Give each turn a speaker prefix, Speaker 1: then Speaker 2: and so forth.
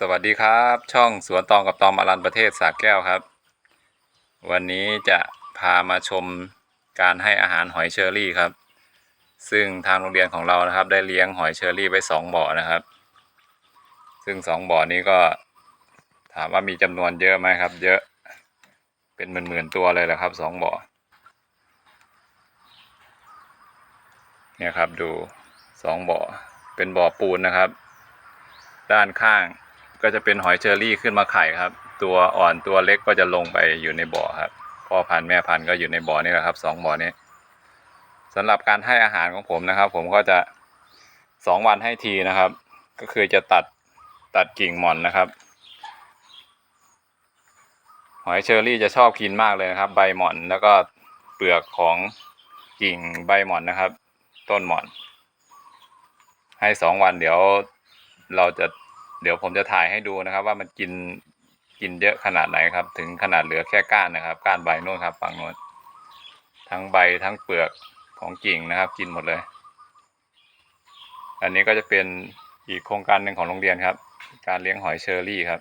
Speaker 1: สวัสดีครับ ช่องสวนตองกับตอมอรันประเทศสากแก้วครับ วันนี้จะพามาชมการให้อาหารหอยเชอรี่ครับ ซึ่งทางโรงเรียนของเรานะครับ ได้เลี้ยงหอยเชอรี่ไว้สองบ่อนะครับ ซึ่งสองบ่อนี้ก็ถามว่ามีจำนวนเยอะไหมครับ เยอะเป็นหมื่นๆตัวเลยแหละครับสองบ่อเนี่ยครับดูสองบ่อเป็นบ่อปูนนะครับ ด้านข้าง ก็จะเป็นหอยเชอรี่ขึ้นมาไข่ครับ ตัวอ่อนตัวเล็กก็จะลงไปอยู่ในบ่อครับพ่อพันธุ์แม่พันธุ์ก็อยู่ในบ่อนี่แหละครับสองบ่อนี้สำหรับการให้อาหารของผมนะครับ ผมก็จะสองวันให้ทีนะครับ ก็คือจะตัดตัดกิ่งหม่อนนะครับหอยเชอรี่จะชอบกินมากเลยนะครับ ใบหม่อนแล้วก็เปลือกของกิ่งใบหม่อนนะครับ ต้นหม่อน ให้สองวันเดี๋ยวเราจะ เดี๋ยวผมจะถ่ายให้ดูนะครับ ว่ามันกินกินเยอะขนาดไหนครับ ถึงขนาดเหลือแค่ก้านนะครับ ก้านใบโน่นครับฝั่งโน้นทั้งใบทั้งเปลือกของกิ่งนะครับ กินหมดเลย อันนี้ก็จะเป็นอีกโครงการหนึ่งของโรงเรียนครับ การเลี้ยงหอยเชอรี่ครับ